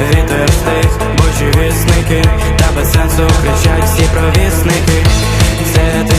вітер стих, божі вісники, та без сенсу кричать всі провісники. Це ти